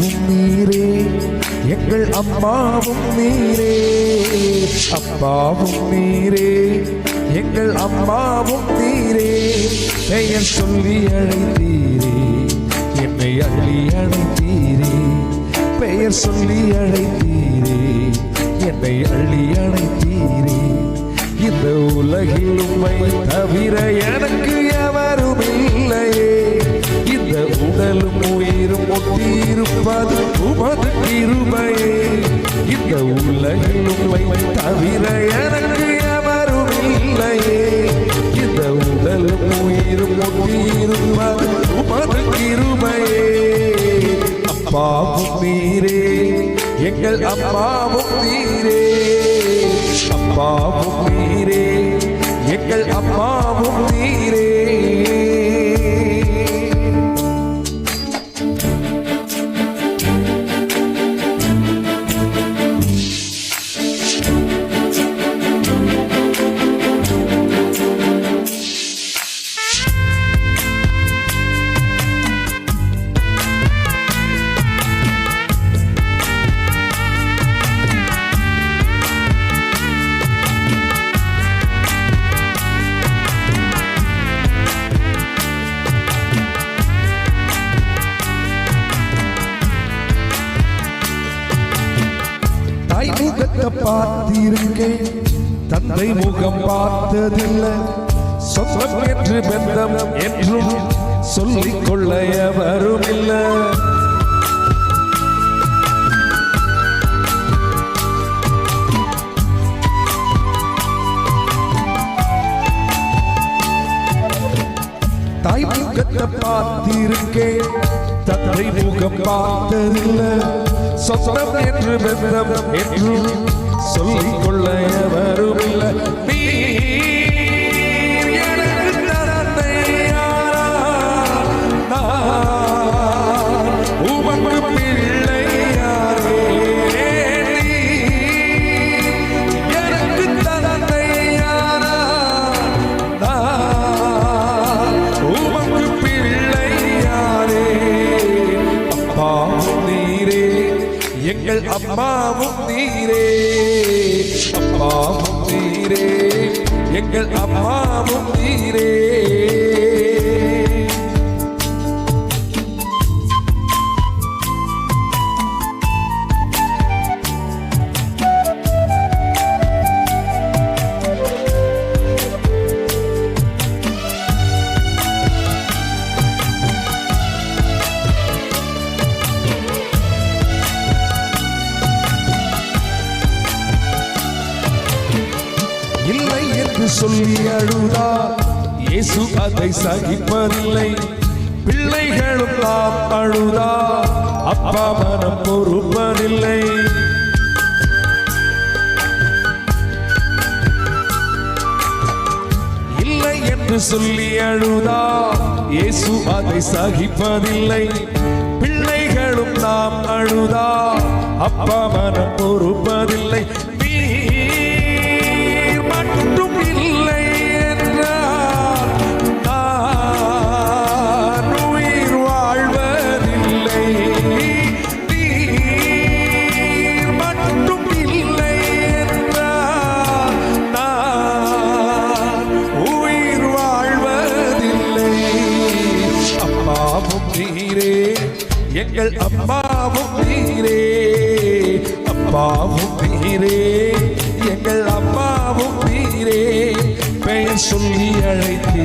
நீரே எங்கள் அம்மாவும் நீரே. அப்பாவும் நீரே எங்கள் அம்மாவும் நீரே. பெயர் சொல்லி அழைத்தீரே என்னை அள்ளி அழைத்தீரே. பெயர் சொல்லி அழைத்தீரே என்னை அள்ளி அழைத்தீரே. இந்த உலகில் உண்மை தவிர எனக்கு உமது உமது கிருபையே இந்த உலகில் உண்மை தவிர எனக்கு எவரும் இல்லையே இந்த உடலும் உயிரும் ஒட்டியிருப்பது உமது கிருபையே அப்பாவும் நீரே எங்கள் அப்பாவும் நீரே அப்பாவும் நீரே எங்கள் அப்பாவும் நீரே தாய் முகத்தை பார்த்திருக்கேன் தந்தை முகம் பார்த்ததில்லை. சொந்தம் என்று பெந்தம் என்றும் சொல்லிக் கொள்ள எவரும் இல்லை தாய் முகத்தை பார்த்திருக்கேன். தந்தை முகம் பார்த்ததில்லை. சொந்தம் என்று பந்தம் என்று சொல்லிக் கொள்ள எவரும் இல்லை எங்கள் அம்மாவும் நீரே. அம்மாவும் நீரே. எங்கள் அம்மாவும் நீரே. சொல்லி அழுதார் இயேசு அதை சகிப்பதில்லை. பிள்ளைகளும் நாம் அழுதா அப்பா மனம் பொறுப்பதில்லை. இல்லை என்று சொல்லி அழுதா இயேசு அதை சகிப்பதில்லை. பிள்ளைகளும் தாம் அழுதா அப்பா மனம் பொறுப்பதில்லை. அம்மாவும் நீரே எங்கள் அம்மாவும் நீரே. அப்பாவும் நீரே எங்கள் அம்மாவும் நீரே. பெயர் சொல்லி அழைத்தீரே